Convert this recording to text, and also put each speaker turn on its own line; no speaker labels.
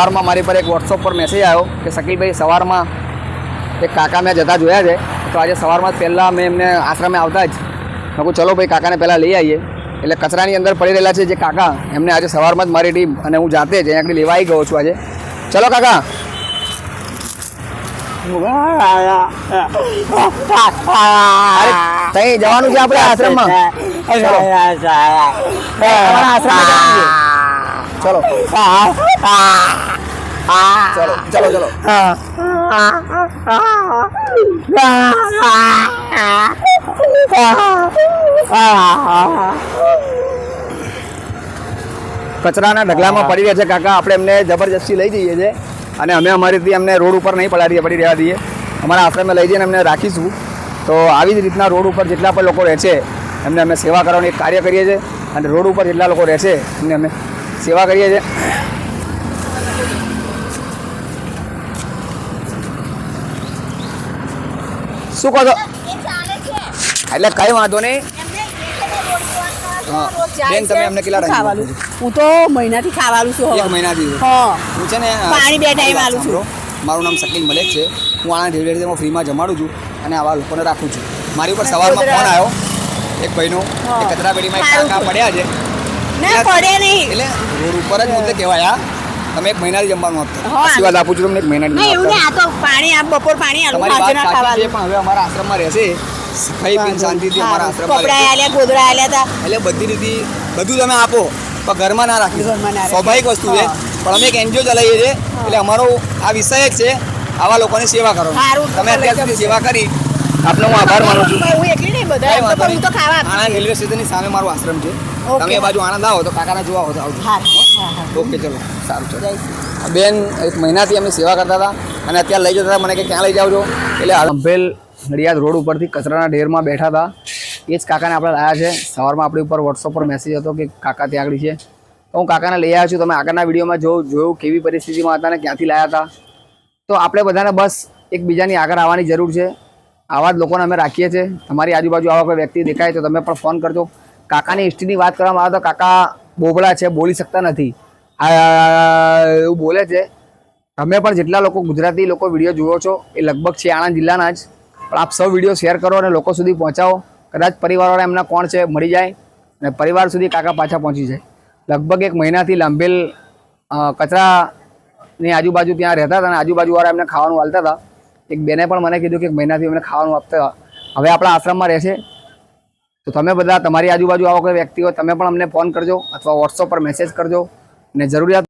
સવારમાં મારી પર એક વોટ્સઅપ પર મેસેજ આવ્યો કે શકીલભાઈ, સવારમાં એક કાકા મેં જતા જોયા છે. તો આજે સવારમાં જ પહેલાં મેં એમને આશ્રમે આવતા જ મેં કહું ચલો ભાઈ, કાકાને પહેલાં લઈ આવીએ. એટલે કચરાની અંદર પડી રહેલા છે જે કાકા, એમને આજે સવારમાં જ મારી ટીમ અને હું જાતે જ અહીંયા લેવા આવી ગયો છું આજે. ચલો કાકા. તઈ જવાનું છે આપણે આશ્રમમાં? ચલો. ચલો. ચલો ચલો ચલો કચરાના ઢગલામાં પડી રહ્યા છે, કાકા. આપણે એમને જબરજસ્તી લઈ જઈએ છીએ અને અમે અમારી રીતે એમને રોડ ઉપર નહીં પડાડીએ પડી રહ્યા દઈએ. અમારા આશ્રમે લઈ જઈને એમને રાખીશું. તો આવી જ રીતના રોડ ઉપર જેટલા પણ લોકો રહે છે, એમને અમે સેવા કરવાનું એક કાર્ય કરીએ છીએ અને રોડ ઉપર જેટલા લોકો રહે છે, એમને અમે સેવા કરીએ છીએ. શું કહો છો? એટલે કઈ વાંધો નહીં. બેન, તમે અમને કેટલા
ખાવાનું? હું તો મહિનાથી ખાવાનું છું
એક મહિનાથી?
હા.
હું છે ને
પાણી બે time આલું છું.
મારું નામ શકીલ મલેક છે. હું આના ડિલિવરી ફ્રીમાં જમાડું છું અને આવા લોકોને રાખું છું. મારી ઉપર સવારમાં ફોન આવ્યો. એક ભાઈનો. કચરા પેટીમાં એક. પડ્યા છે.
ના પડે નહીં.
એટલે રોડ ઉપર જ મુદ્દે કહેવાય આ તમે એક મહિનાથી જમવાનું આપતા. આશીર્વાદ આપું છું તમને એક મહિનાથી
એવું નહીં આ તો પાણી આ બપોર પાણી આલું
સાચી
ખાવાનું
પણ હવે અમારા આશ્રમમાં રહેશે. સફાઈ પીને શાંતિથી અમારા આશ્રમમાં
કપડા. આલ્યા ગોદડા આલ્યા તા
એટલે બધી રીતે બધું તમે આપો પણ ઘરમાં ના રાખી. સ્વાભાવિક વસ્તુ છે પણ અમે એક એનજીઓ ચલાવીએ છીએ એટલે અમારો આ વિષય જ છે આવા લોકોની સેવા કરો. તમે અત્યાર સુધી સેવા કરી આપનો હું આભાર માનું છું.
બધા
કઈ
એમ તો
વાંધો
પણ હું તો ખાવા
આણંદ રેલવે સ્ટેશનની સામે મારું આશ્રમ છે. તમે એ બાજુ આણંદ આવો તો કાકાના જોવા હો તો આવજો. ઓકે ચલો. સારું ચલો. બેન એક મહિનાથી અમે સેવા કરતા હતા અને અત્યારે લઈ જતા હતા. મને કે ક્યાં લઈ જાવજો? એટલે અંભેલ નડિયાદ રોડ ઉપરથી કચરાના ઢેરમાં બેઠા હતા. એ જ કાકાને આપણે લાયા છે. સવારમાં આપણી ઉપર વોટ્સઅપ પર મેસેજ હતો કે કાકા ત્યાં આગળ છે. તો હું કાકાને લઈ આવ્યો છું. તમે આગળના વિડીયોમાં જો જોયું કેવી પરિસ્થિતિમાં હતા ને ક્યાંથી લાયા હતા. તો આપણે બધાને બસ એકબીજાની આગળ આવવાની જરૂર છે. આવા જ લોકોને અમે રાખીએ છીએ. તમારી આજુબાજુ આવા કોઈ વ્યક્તિ દેખાય તો તમે પણ ફોન કરજો. કાકાની હિસ્ટ્રીની વાત કરવામાં આવે તો કાકા બોબળા છે, બોલી શકતા નથી. એવું બોલે છે. તમે પણ જેટલા લોકો ગુજરાતી લોકો વીડિયો જુઓ છો, એ લગભગ છે આણંદ જિલ્લાના જ. પણ આપ સૌ વીડિયો શેર કરો અને લોકો સુધી પહોંચાવો. કદાચ પરિવારવાળા એમના કોણ છે મળી જાય અને પરિવાર સુધી કાકા પાછા પહોંચી જાય. લગભગ એક મહિનાથી લાંબેલ કચરાની આજુબાજુ ત્યાં રહેતા હતા અને આજુબાજુવાળા એમને ખાવાનું હાલતા હતા. એક બેને પણ મને કીધું કે એક મહિનાથી અમને ખાવાનું આપતા હવે આપણા આશ્રમમાં રહેશે. તો તમે બધા તમારી આજુબાજુ આવો કોઈ વ્યક્તિ હોય તમે પણ અમને ફોન કરજો અથવા વોટ્સઅપ પર મેસેજ કરજો. અને જરૂરિયાત